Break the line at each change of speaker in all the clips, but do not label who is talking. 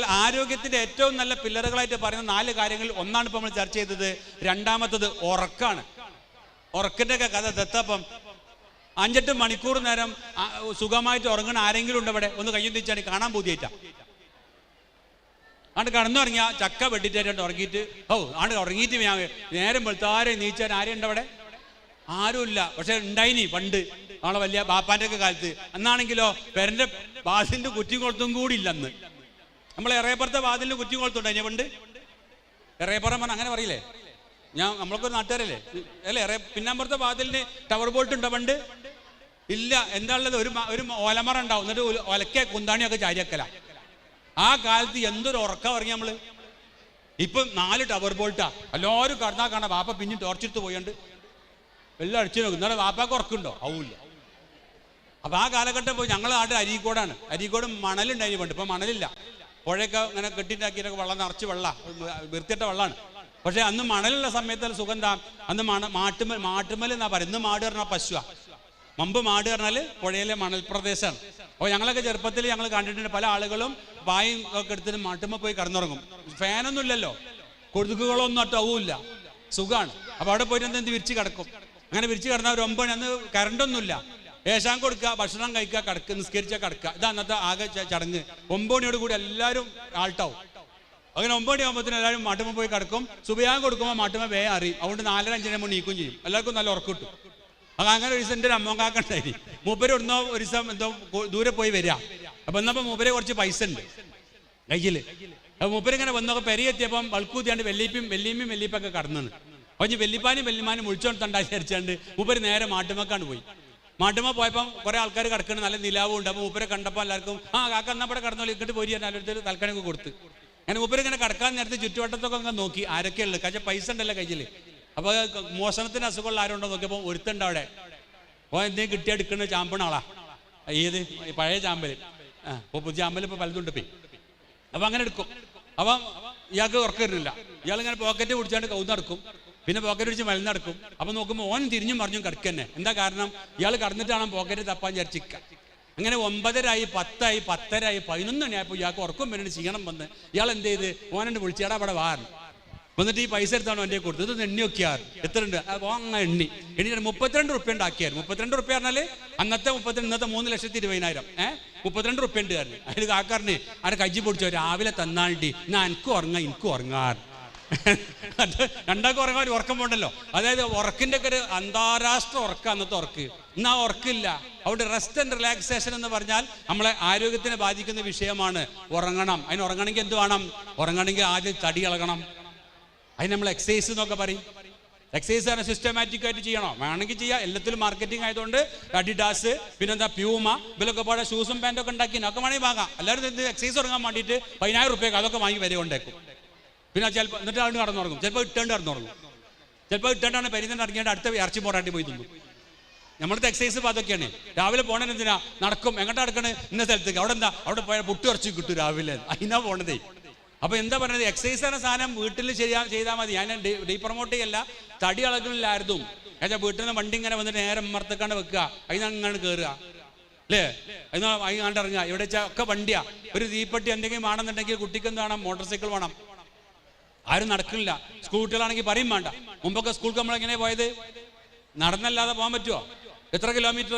വെച്ചാൽ ആരോഗ്യത്തിന്റെ ഏറ്റവും നല്ല പില്ലറുകളായിട്ട് പറയുന്ന നാല് കാര്യങ്ങൾ ഒന്നാണ് ഇപ്പൊ നമ്മൾ ചർച്ച ചെയ്തത്. രണ്ടാമത്തത് ഉറക്കാണ്. ഉറക്കിന്റെ ഒക്കെ കഥ ദത്തപ്പം അഞ്ചെട്ട് മണിക്കൂർ നേരം സുഖമായിട്ട് ഉറങ്ങണ ആരെങ്കിലും ഉണ്ട് അവിടെ ഒന്ന് കയ്യും തിരിച്ചാണ് കാണാൻ പുതിയേറ്റാ. ആണ്ട് കടന്നുറങ്ങിയ ചക്ക വെട്ടിട്ടായിട്ട് ഉറങ്ങിയിട്ട് ഓ ആണ്ട് ഉറങ്ങിയിട്ട് ഞാൻ നേരം വെളുത്താരെ നീച്ചാൻ ആരുണ്ട് അവിടെ ആരുമില്ല. പക്ഷെ ഉണ്ടായിനി പണ്ട് നമ്മളെ വലിയ ബാപ്പാന്റെ ഒക്കെ കാലത്ത്. അന്നാണെങ്കിലോ പെരന്റെ വാതിലിന്റെ കുറ്റികൊളുത്തും കൂടി ഇല്ല അന്ന് നമ്മളെ കുറ്റി കൊളുത്തുണ്ട് അതിനെ പണ്ട്? ഇറയപ്പുറം പറഞ്ഞ അങ്ങനെ പറയില്ലേ? ഞാൻ നമ്മളൊക്കെ നാട്ടുകാരല്ലേ? അല്ലേ? എറേ പിന്നമ്പുറത്തെ വാതിലിന് ടവർ ബോൾട്ട് ഉണ്ടോ പണ്ട്? ഇല്ല. എന്താ ഉള്ളത്? ഒരു ഒരു ഓലമറ ഉണ്ടാവും. എന്നിട്ട് ഒലക്കെ കുന്താണിയൊക്കെ ചാരിയക്കല ആ കാലത്ത് എന്തൊരു ഉറക്കം ഇറങ്ങി നമ്മൾ. ഇപ്പം നാല് ടവർ ബോൾട്ടാ എല്ലാവരും കടന്നാ കാണാം. വാപ്പ പിന്നെ ടോർച്ചെടുത്ത് പോയണ്ട്. എല്ലാം അടിച്ചു നോക്കും. എന്നാലും വാപ്പാക്ക് ഉറക്കുണ്ടോ ആവൂല്ല. അപ്പൊ ആ കാലഘട്ടം പോയി ഞങ്ങളുടെ നാട്ടിൽ അരീക്കോടാണ്. അരീക്കോട് മണലുണ്ടായി പണ്ട്. ഇപ്പൊ മണലില്ല. പുഴയൊക്കെ ഇങ്ങനെ കെട്ടിണ്ടാക്കിയിട്ടൊക്കെ വെള്ളം നിറച്ച് വെള്ളം വൃത്തിയിട്ട വെള്ളമാണ് പക്ഷെ അന്ന് മണലുള്ള സമയത്ത് സുഗന്ധം അന്ന് മണ മാട്ടുമൽ മാട്ടുമൽ എന്നാ പറയുന്നത് ഇന്ന് മാട് പറഞ്ഞാൽ പശുവാ. മുമ്പ് മാട് പറഞ്ഞാൽ പുഴയിലെ മണൽ പ്രദേശമാണ് അപ്പോൾ ഞങ്ങളൊക്കെ ചെറുപ്പത്തിൽ ഞങ്ങൾ കണ്ടിട്ടുണ്ട് പല ആളുകളും വായും ഒക്കെ എടുത്തിട്ട് മാട്ടുമ്മ പോയി കിടന്നുറങ്ങും. ഫാനൊന്നും ഇല്ലല്ലോ. കൊതുകുകളൊന്നും അട്ടവുമില്ല സുഖമാണ് അപ്പോൾ അവിടെ പോയിട്ട് എന്ത് വിരിച്ച് കിടക്കും? അങ്ങനെ വിരിച്ച് കിടന്നാൽ ഒരു ഒമ്പത് അന്ന് കറണ്ടൊന്നുമില്ല ഏശാൻ കൊടുക്കുക ഭക്ഷണം കഴിക്കുക കടക്കുക നിസ്കരിച്ച കടക്കുക ഇതാ അന്നത്തെ ആകെ ചടങ്ങ്. ഒമ്പോണിയോട് കൂടി എല്ലാവരും ആൾട്ടാവും. അങ്ങനെ ഒമ്പോണി ആകുമ്പോൾ എല്ലാവരും മാട്ടുമ്മ പോയി കിടക്കും. സുബയാൻ കൊടുക്കുമ്പോൾ മാട്ടുമ്പോൾ വേ അറിയും. അതുകൊണ്ട് നാലര അഞ്ചിനെ മുമ്പ് നീക്കും ചെയ്യും. എല്ലാവർക്കും നല്ല ഉറക്കം കിട്ടും. അങ്ങനെ ഒരു ദിവസം എന്റെ അമ്മക്കാക്കുണ്ടായി മൂപ്പര് ഇടുന്നോ ഒരു ദിവസം എന്തോ ദൂരെ പോയി വരിക അപ്പൊ എന്നപ്പോ മൂപ്പരെ കുറച്ച് പൈസ ഉണ്ട്. കയ്യിൽ. അപ്പൊ മൂപ്പര് ഇങ്ങനെ വന്നൊക്കെ പെരിയെത്തിയപ്പം വൾക്കൂത്തിയാണ്ട് വെല്ലിപ്പും വെല്ലിയമ്മയും വെല്ലിപ്പൊക്കെ കടന്നു അപ്പൊ വെല്ലിപ്പാനും വെല്ലിമാനും മുഴിച്ചോണ്ടാ വിചാരിച്ചാണ്ട് മൂപ്പര് നേരെ മാട്ടുമക്കാണ്ട് പോയി. മാട്ടുമ പോയപ്പം കുറെ ആൾക്കാർ കിടക്കുന്നത് നല്ല നിലാവും ഉണ്ട്. അപ്പൊ മൂപ്പരെ കണ്ടപ്പോൾ എല്ലാവർക്കും ആ കാക്ക എന്നാ ഇവിടെ കടന്നോളി? ഇങ്ങോട്ട് പോരി എല്ലാവരും തൽക്കാണൊക്കെ കൊടുത്ത്. അങ്ങനെ മൂപ്പര് ഇങ്ങനെ കിടക്കാൻ നേരത്തെ ചുറ്റുവട്ടത്തൊക്കെ അങ്ങ് നോക്കി ആരൊക്കെ ഉള്ളു കാരണം പൈസ ഉണ്ടല്ലോ കയ്യിൽ അപ്പൊ മോഷണത്തിന് അസുഖമുള്ള ആരുണ്ടോ നോക്കിയപ്പോ ഒരുത്തുണ്ട് അവിടെ. ഓ എന്തെങ്കിലും കിട്ടിയ എടുക്കുന്ന ചാമ്പണ ആളാ. ഏത്? പഴയ ചാമ്പൽ പുതിയ ചാമ്പൽ ഇപ്പൊ പലതുണ്ട് പോയി അപ്പൊ അങ്ങനെ എടുക്കും. അപ്പം ഇയാൾക്ക് ഉറക്കം വരുന്നില്ല. ഇയാൾ ഇങ്ങനെ പോക്കറ്റ് പിടിച്ചാണ്ട് കൗന്നടക്കും പിന്നെ പോക്കറ്റ് പിടിച്ച് നടക്കും. അപ്പൊ നോക്കുമ്പോൾ ഓൻ തിരിഞ്ഞും മറിഞ്ഞും കിടക്കന്നെ. എന്താ കാരണം? ഇയാൾ കടന്നിട്ടാണ് പോക്കറ്റ് തപ്പാൻ വിചാരിച്ചിക്ക അങ്ങനെ ഒമ്പതരായി പത്തായി പത്തരായി പതിനൊന്ന് മണിയായപ്പോൾ ഇയാൾക്ക് ഉറക്കം വരുന്നുണ്ട് ക്ഷീണം വന്ന് ഇയാൾ എന്ത് ചെയ്ത്? ഓനെ വിളിച്ചേടാ അവിടെ വാറിന് എന്നിട്ട് ഈ പൈസ എടുത്താണ് എന്റെ കൊടുത്തത്. ഇത് എണ്ണി ആറ് എത്ര ഉണ്ട്? അങ്ങനെ എണ്ണി. എണ്ണി മുപ്പത്തിരണ്ട് റുപ്യ ഉണ്ടാക്കിയായിരുന്നു. മുപ്പത്തിരണ്ട് റുപ്യ പറഞ്ഞാൽ അന്നത്തെ മുപ്പത്തിരണ്ട് ഇന്നത്തെ മൂന്ന് ലക്ഷത്തി ഇരുപതിനായിരം. ഏഹ് മുപ്പത്തിരണ്ട് റുപ്യ ഉണ്ട് കാരണം അതിൽ കാക്കാറിന് ആരെ കജ്ജി പൊടിച്ചോ? രാവിലെ തന്നാണ്ടി ഞാൻ എനിക്ക് ഉറങ്ങാം എനിക്ക് ഉറങ്ങാറ് രണ്ടാൾക്കും ഉറങ്ങാൻ ഒരു ഉറക്കം പോണ്ടല്ലോ അതായത് ഉറക്കിന്റെ ഒക്കെ ഒരു അന്താരാഷ്ട്ര ഉറക്കം അന്നത്തെ ഉറക്ക്. ഇന്ന് ആ ഉറക്കില്ല. അവിടെ റെസ്റ്റ് ആൻഡ് റിലാക്സേഷൻ എന്ന് പറഞ്ഞാൽ നമ്മളെ ആരോഗ്യത്തിനെ ബാധിക്കുന്ന വിഷയമാണ് ഉറങ്ങണം. അതിന് ഉറങ്ങണമെങ്കിൽ എന്ത് വേണം? ഉറങ്ങണമെങ്കിൽ ആദ്യം തടി ഇളകണം. അതിന് നമ്മൾ എക്സസൈസ് എന്നൊക്കെ പറയും. എക്സസൈസ് ആണ് സിസ്റ്റമാറ്റിക് ആയിട്ട് ചെയ്യണോ? വേണമെങ്കിൽ ചെയ്യാം. എല്ലാത്തിലും മാർക്കറ്റിംഗ് ആയതുകൊണ്ട് അഡിഡാസ് പിന്നെന്താ പ്യൂമ ഇതിലൊക്കെ പോലെ ഷൂസും പാന്റൊക്കെ ഉണ്ടാക്കി. ഒക്കെ വേണമെങ്കിൽ വാങ്ങാം. എല്ലാവരും എക്സസൈസ് തുടങ്ങാൻ വേണ്ടിയിട്ട് പതിനായിരം റുപ്യക്ക് അതൊക്കെ വാങ്ങി വരെ കൊണ്ടേക്കും. പിന്നെ ചിലപ്പോൾ എന്നിട്ട് ആണ്ട് കടന്നുറങ്ങും. ചിലപ്പോൾ ഇട്ടേണ്ട് കടന്നുറങ്ങും. ചിലപ്പോൾ ഇട്ടേണ്ടാണ് പെരുന്നാൾ ഇറങ്ങിയിട്ട് അടുത്ത ഇറച്ചി പോരാട്ടി പോയി തിന്നു. നമ്മളത്തെ എക്സസൈസ് ഇപ്പോൾ അതൊക്കെയാണ്. രാവിലെ പോണത് എന്തിനാ? നടക്കും. എങ്ങോട്ട് നടക്കണേ? ഇന്ന സ്ഥലത്തേക്ക്. അവിടെ എന്താ? അവിടെ പോയാൽ പുട്ടി ഇറച്ചി കിട്ടും രാവിലെ. അതിനാ പോണതേ. അപ്പൊ എന്താ പറയുന്നത് എക്സസൈസ് എന്ന സാധനം വീട്ടിൽ ചെയ്യാ ചെയ്താൽ മതി. ഞാൻ ഡീ പ്രൊമോട്ട് ചെയ്യല്ല. തടി അളകളിലായിരുന്നു ഏച്ചാ വീട്ടിൽ നിന്ന് വണ്ടി ഇങ്ങനെ വന്നിട്ട് നേരം മറത്തക്കാണ്ട് വെക്കുക. അതിന് അങ്ങനെ കയറുക അല്ലേ? അതിന് അതിനാണ്ട് ഇറങ്ങുക. ഇവിടെ വെച്ചാൽ ഒക്കെ വണ്ടിയാ. ഒരു തീപ്പെട്ടി എന്തെങ്കിലും വേണമെന്നുണ്ടെങ്കിൽ കുട്ടിക്ക് എന്ത് വേണം? മോട്ടോർ സൈക്കിൾ വേണം. ആരും നടക്കുന്നില്ല. സ്കൂൾ കുട്ടികളാണെങ്കിൽ പറയും വേണ്ട. മുമ്പൊക്കെ സ്കൂൾ നമ്മൾ എങ്ങനെ പോയത്? നടന്നല്ലാതെ പോകാൻ പറ്റുമോ എത്ര കിലോമീറ്റർ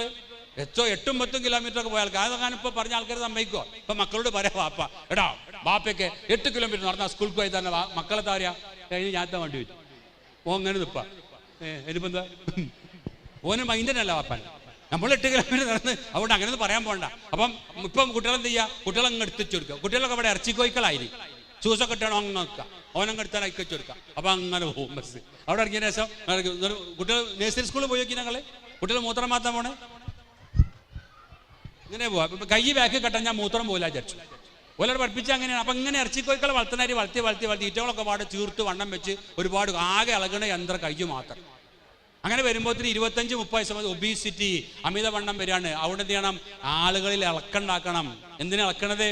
എച്ചോ എട്ടും പത്തും കിലോമീറ്റർ ഒക്കെ പോയാൽ അതൊക്കെ ഇപ്പൊ പറഞ്ഞ ആൾക്കാർ സമ്മതിക്കോ ഇപ്പൊ മക്കളോട് പറയാം വാപ്പ എടാ വാപ്പയ്ക്ക് എട്ട് കിലോമീറ്റർ നടന്നാൽ സ്കൂൾ പോയി തന്നെ മക്കളെ താറിയാ കഴിഞ്ഞ് ഞാത്ത വണ്ടി വെച്ചു ഓ അങ്ങനെ നിപ്പ ഏ ഇനിയിപ്പോ എന്താ? ഓന് മൈൻഡനല്ല വാപ്പാൻ. നമ്മൾ എട്ട് കിലോമീറ്റർ നടന്ന് അതുകൊണ്ട് അങ്ങനെ പറയാൻ പോകണ്ട അപ്പം ഇപ്പം കുട്ടികളെന്ത് ചെയ്യുക കുട്ടികളെ അങ്ങ് എടുത്തിച്ചു കൊടുക്കുക. കുട്ടികളൊക്കെ ഇവിടെ ഇറച്ചിക്കോയ്ക്കളായിരിക്കും ഷൂസൊക്കെ ഇട്ടാണോ അങ്ങ് നോക്കുക. ഓനങ്ങ് എടുത്താൽ വെച്ച് കൊടുക്കുക. അപ്പൊ അങ്ങനെ പോകും ബസ്. അവിടെ ഇറങ്ങിയ ശേഷം കുട്ടികൾ നേഴ്സറി സ്കൂളിൽ പോയി നോക്കി ഞങ്ങൾ. കുട്ടികൾ മൂത്രം മാത്രം പോണേ? ഇങ്ങനെ പോവാ. കൈ ബാക്കി കെട്ടാൻ ഞാൻ മൂത്രം പോയില്ല വിചാരിച്ചു. ഓലോട് പഠിപ്പിച്ച അങ്ങനെയാണ്. അപ്പൊ ഇങ്ങനെ ഇറച്ചിക്കോയ്ക്കളെ വളർത്തുന്നതിന് വളർത്തി വളർത്തി വളർത്തി ഈറ്റകളൊക്കെ പാട് ചീർത്ത് വണ്ണം വെച്ച് ഒരുപാട് ആകെ ഇളകണ യന്ത്ര കൈ മാത്രം. അങ്ങനെ വരുമ്പോഴത്തേന് ഇരുപത്തഞ്ച് മുപ്പത് വയസ്സ് ഒബീസിറ്റി അമിതവണ്ണം വരികയാണ്. അവിടെ എന്ത് ചെയ്യണം? ആളുകളിൽ ഇളക്കുണ്ടാക്കണം എന്തിനാ ഇളക്കണത്?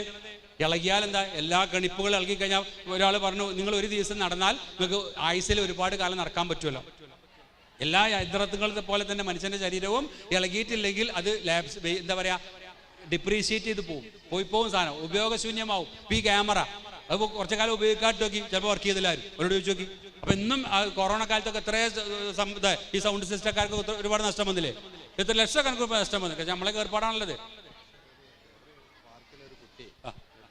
ഇളകിയാൽ എന്താ എല്ലാ കണിപ്പുകളും ഇളകി കഴിഞ്ഞാൽ ഒരാൾ പറഞ്ഞു നിങ്ങൾ ഒരു ദിവസം നടന്നാൽ നിങ്ങൾക്ക് ആയുസിൽ ഒരുപാട് കാലം നടക്കാൻ പറ്റുമല്ലോ. എല്ലാ യന്ത്രത്തുകളെ പോലെ തന്നെ മനുഷ്യന്റെ ശരീരവും ഇളകിയിട്ടില്ലെങ്കിൽ അത് ലാബ്സ് എന്താ പറയാ ഡിപ്രീഷിയേറ്റ് ചെയ്ത് പോകും പോയി പോകും സാധനം. ഉപയോഗശൂന്യമാവും. ഈ ക്യാമറ അത് കുറച്ചു കാലം ഉപയോഗിക്കാട്ട് നോക്കി. ചിലപ്പോൾ വർക്ക് ചെയ്തില്ലാരും. അവരോട് ചോദിച്ചു നോക്കി. അപ്പൊ ഇന്നും കൊറോണ കാലത്തൊക്കെ എത്ര ഈ സൗണ്ട് സിസ്റ്റക്കാർക്ക് ഒരുപാട് നഷ്ടം വന്നില്ലേ? എത്ര ലക്ഷക്കണക്കിന് നഷ്ടം വന്നു. നമ്മളെ ഏർപ്പാടാണുള്ളത്
ചെറിയ ആക്സിഡന്റ്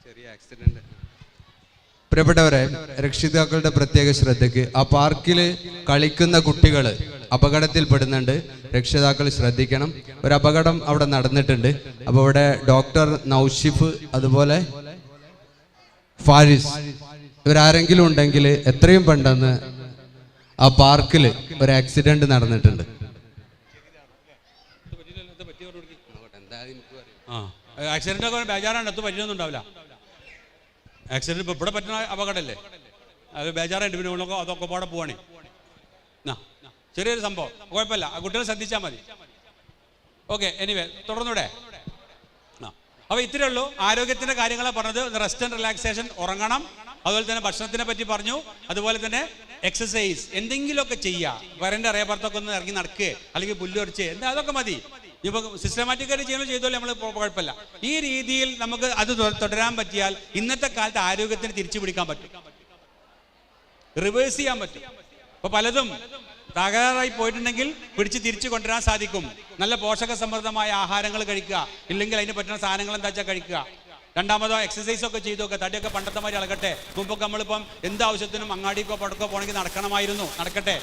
പ്രിയപ്പെട്ടവരെ രക്ഷിതാക്കളുടെ പ്രത്യേക ശ്രദ്ധയ്ക്ക് ആ പാർക്കിൽ കളിക്കുന്ന കുട്ടികൾ അപകടത്തിൽപ്പെടുന്നുണ്ട്. രക്ഷിതാക്കൾ ശ്രദ്ധിക്കണം. ഒരു അപകടം അവിടെ നടന്നിട്ടുണ്ട്. അപ്പോൾ ഇവിടെ ഡോക്ടർ നൌഷിഫ് അതുപോലെ ഫാരിസ് ഇവരാരെങ്കിലും ഉണ്ടെങ്കിൽ എത്രയും പെട്ടെന്ന് ആ പാർക്കിൽ ഒരു ആക്സിഡന്റ് നടന്നിട്ടുണ്ട്.
ആ. ആക്സിഡന്റ് ഒക്കെ ബേജാറാണ്. അത് പറ്റിയൊന്നും ഉണ്ടാവില്ല. ആക്സിഡന്റ് ഇപ്പൊ ഇവിടെ പറ്റുന്ന അപകടമല്ലേ? അത് ബേജാറായിട്ട് പിന്നെ ഉള്ളൊക്കെ അതൊക്കെ പാടെ പോവാണേ. ചെറിയൊരു സംഭവം. കുഴപ്പമില്ല. ആ ശ്രദ്ധിച്ചാൽ മതി. ഓക്കെ എനിവേ തുടർന്നൂടെ? അപ്പോൾ ഇത്രയേ ഉള്ളൂ. ആരോഗ്യത്തിന്റെ കാര്യങ്ങളെ പറഞ്ഞത്. റെസ്റ്റ് ആൻഡ് റിലാക്സേഷൻ ഉറങ്ങണം. അതുപോലെ തന്നെ ഭക്ഷണത്തിനെ പറ്റി പറഞ്ഞു. അതുപോലെ തന്നെ എക്സസൈസ് എന്തെങ്കിലുമൊക്കെ ചെയ്യുക വരന്റെ അറിയപ്പുറത്തൊക്കെ ഒന്ന് ഇറങ്ങി നടക്കുക അല്ലെങ്കിൽ പുല്ലൊരിച്ച് എന്താ അതൊക്കെ മതി. ഇപ്പോൾ സിസ്റ്റമാറ്റിക്കായിട്ട് ചെയ്യുന്നത് ചെയ്തോലും നമ്മൾ കുഴപ്പമില്ല ഈ രീതിയിൽ നമുക്ക് അത് തുടരാൻ പറ്റിയാൽ ഇന്നത്തെ കാലത്ത് ആരോഗ്യത്തിന് തിരിച്ചു പിടിക്കാൻ പറ്റും. റിവേഴ്സ് ചെയ്യാൻ പറ്റും. അപ്പൊ പലതും തകരാറായി പോയിട്ടുണ്ടെങ്കിൽ പിടിച്ച് തിരിച്ചു കൊണ്ടുവരാൻ സാധിക്കും. നല്ല പോഷക സമൃദ്ധമായ ആഹാരങ്ങൾ കഴിക്കുക. ഇല്ലെങ്കിൽ അതിന് പറ്റുന്ന സാധനങ്ങൾ എന്താ വെച്ചാൽ കഴിക്കുക. രണ്ടാമതോ എക്സസൈസ് ഒക്കെ ചെയ്തു നോക്കുക. തടിയൊക്കെ പണ്ടത്തെ മാതിരി ഇളകട്ടെ മുമ്പൊക്കെ നമ്മളിപ്പം എന്ത് ആവശ്യത്തിനും അങ്ങാടിക്കോ പടക്കോ പോകണമെങ്കിൽ നടക്കണമായിരുന്നു. നടക്കട്ടെ.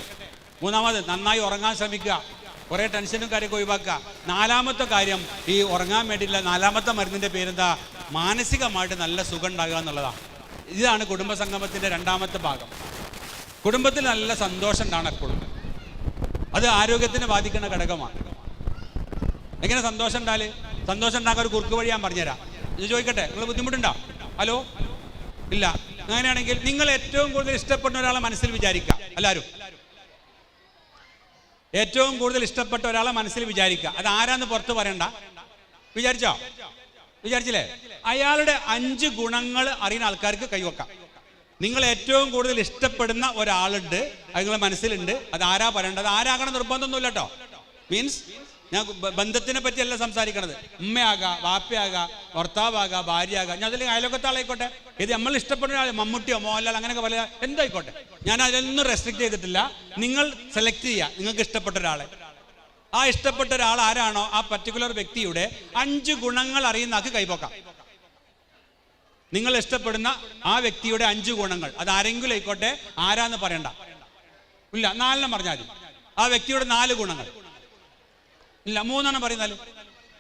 മൂന്നാമത് നന്നായി ഉറങ്ങാൻ ശ്രമിക്കുക. കുറേ ടെൻഷനും കാര്യമൊക്കെ ഒഴിവാക്കുക. നാലാമത്തെ കാര്യം ഈ ഉറങ്ങാൻ വേണ്ടിയില്ല നാലാമത്തെ മരുന്നിന്റെ പേരെന്താ? മാനസികമായിട്ട് നല്ല സുഖം ഉണ്ടാകുക എന്നുള്ളതാണ്. ഇതാണ് കുടുംബ സംഗമത്തിന്റെ രണ്ടാമത്തെ ഭാഗം. കുടുംബത്തിൽ നല്ല സന്തോഷം ഉണ്ടാണ് എപ്പോഴും. അത് ആരോഗ്യത്തിന് ബാധിക്കുന്ന ഘടകമാണ്. എങ്ങനെ സന്തോഷം ഉണ്ടാൽ? സന്തോഷം ഉണ്ടാക്കാൻ ഒരു കുറുക്ക് വഴി ഞാൻ പറഞ്ഞുതരാം. ഇത് ചോദിക്കട്ടെ നിങ്ങൾ ബുദ്ധിമുട്ടുണ്ടോ? ഹലോ? ഇല്ല. അങ്ങനെയാണെങ്കിൽ നിങ്ങൾ ഏറ്റവും കൂടുതൽ ഇഷ്ടപ്പെടുന്ന ഒരാളെ മനസ്സിൽ വിചാരിക്കുക. എല്ലാവരും ഏറ്റവും കൂടുതൽ ഇഷ്ടപ്പെട്ട ഒരാളെ മനസ്സിൽ വിചാരിക്കുക. അത് ആരാന്ന് പുറത്ത് പറയണ്ട. വിചാരിച്ചോ? വിചാരിച്ചില്ലേ? അയാളുടെ അഞ്ച് ഗുണങ്ങൾ അറിയുന്ന ആൾക്കാർക്ക് കൈവക്കാം നിങ്ങൾ ഏറ്റവും കൂടുതൽ ഇഷ്ടപ്പെടുന്ന ഒരാളുണ്ട്. അത് നിങ്ങളെ മനസ്സിലുണ്ട്. അത് ആരാ പറയേണ്ടത്? ആരാകണം നിർബന്ധമൊന്നുമില്ല കേട്ടോ മീൻസ് ഞാൻ ബന്ധത്തിനെ പറ്റിയല്ല സംസാരിക്കണത്. ഉമ്മയാകാം വാപ്പയാകാം ഭർത്താവാകാം ഭാര്യയാകാം. ഞാൻ അതിൽ അയലോക്കത്തെ ആളായിക്കോട്ടെ? ഇത് നമ്മൾ ഇഷ്ടപ്പെടുന്ന ആൾ മമ്മൂട്ടിയോ മോഹൻലാൽ അങ്ങനെയൊക്കെ പല എന്തായിക്കോട്ടെ? ഞാൻ അതിലൊന്നും റെസ്ട്രിക്ട് ചെയ്തിട്ടില്ല. നിങ്ങൾ സെലക്ട് ചെയ്യുക. നിങ്ങൾക്ക് ഇഷ്ടപ്പെട്ട ഒരാളെ. ആ ഇഷ്ടപ്പെട്ട ഒരാൾ ആരാണോ ആ പർട്ടിക്കുലർ വ്യക്തിയുടെ അഞ്ച് ഗുണങ്ങൾ അറിയുന്ന ആൾക്ക് കൈപോക്കാം. നിങ്ങൾ ഇഷ്ടപ്പെടുന്ന ആ വ്യക്തിയുടെ അഞ്ച് ഗുണങ്ങൾ. അത് ആരെങ്കിലും ആയിക്കോട്ടെ ആരാന്ന് പറയണ്ട. ഇല്ല നാലെണ്ണം പറഞ്ഞാൽ ആ വ്യക്തിയുടെ നാല് ഗുണങ്ങൾ. ഇല്ല മൂന്നെണ്ണം പറയുന്നാൽ.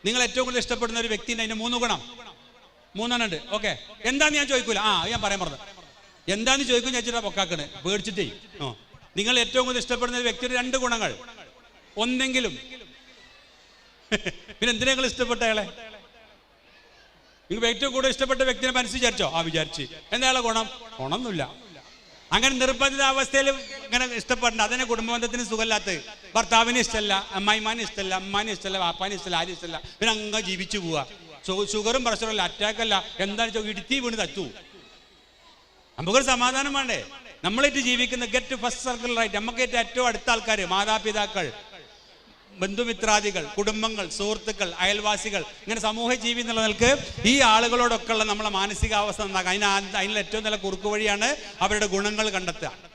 നിങ്ങൾ ഏറ്റവും കൂടുതൽ ഇഷ്ടപ്പെടുന്ന ഒരു വ്യക്തിന്റെ അതിന്റെ മൂന്ന് ഗുണം. മൂന്നെണ്ണം ഉണ്ട്. ഓക്കെ. എന്താന്ന് ഞാൻ ചോദിക്കൂല. ആ ഞാൻ പറയാൻ പറഞ്ഞത് എന്താന്ന് ചോദിക്കും ചേച്ചിട്ടാ പൊക്കാക്കണ്. പേടിച്ചിട്ടേ. ഓ. നിങ്ങൾ ഏറ്റവും കൂടുതൽ ഇഷ്ടപ്പെടുന്ന ഒരു വ്യക്തിയുടെ രണ്ട് ഗുണങ്ങൾ. ഒന്നെങ്കിലും. പിന്നെ എന്തിനാ നിങ്ങൾ ഇഷ്ടപ്പെട്ട അയാളെ? നിങ്ങൾ ഏറ്റവും കൂടുതൽ ഇഷ്ടപ്പെട്ട വ്യക്തിനെ മനസ്സിൽ വിചാരിച്ചോ? ആ വിചാരിച്ച്. എന്താ ഗുണം? ഗുണമൊന്നുമില്ല. അങ്ങനെ നിർബന്ധിത അവസ്ഥയിൽ ഇങ്ങനെ ഇഷ്ടപ്പെടണ്ട. അതിനെ കുടുംബബന്ധത്തിന് സുഖമില്ലാത്ത ഭർത്താവിന് ഇഷ്ടമല്ല അമ്മായിമാന് ഇഷ്ടമല്ല അമ്മാനെ ഇഷ്ടമല്ല വാപ്പാന് ഇഷ്ടമല്ല ആരും ഇഷ്ടമല്ല. പിന്നെ അങ്ങ് ജീവിച്ചു പോവുക ഷുഗറും പ്രഷറും അല്ല അറ്റാക്ക് അല്ല. എന്താണെന്ന് വെച്ചാൽ ഇടുത്തി വീണ് തച്ചു നമുക്കൊരു സമാധാനം വേണ്ടേ? നമ്മളായിട്ട് ജീവിക്കുന്ന ഗെറ്റ് ഫസ്റ്റ് സർക്കിൾ റൈറ്റ് നമുക്ക് ഏറ്റവും അടുത്ത ആൾക്കാർ മാതാപിതാക്കൾ. ബന്ധുമിത്രാദികൾ കുടുംബങ്ങൾ സുഹൃത്തുക്കൾ അയൽവാസികൾ ഇങ്ങനെ സമൂഹ ജീവി എന്നുള്ള നിലയ്ക്ക് ഈ ആളുകളോടൊക്കെയുള്ള നമ്മളെ മാനസികാവസ്ഥ നന്നാക്കുക അതിന് അതിനുള്ള ഏറ്റവും നല്ല കുറുക്കു വഴിയാണ് അവരുടെ ഗുണങ്ങൾ കണ്ടെത്തുക.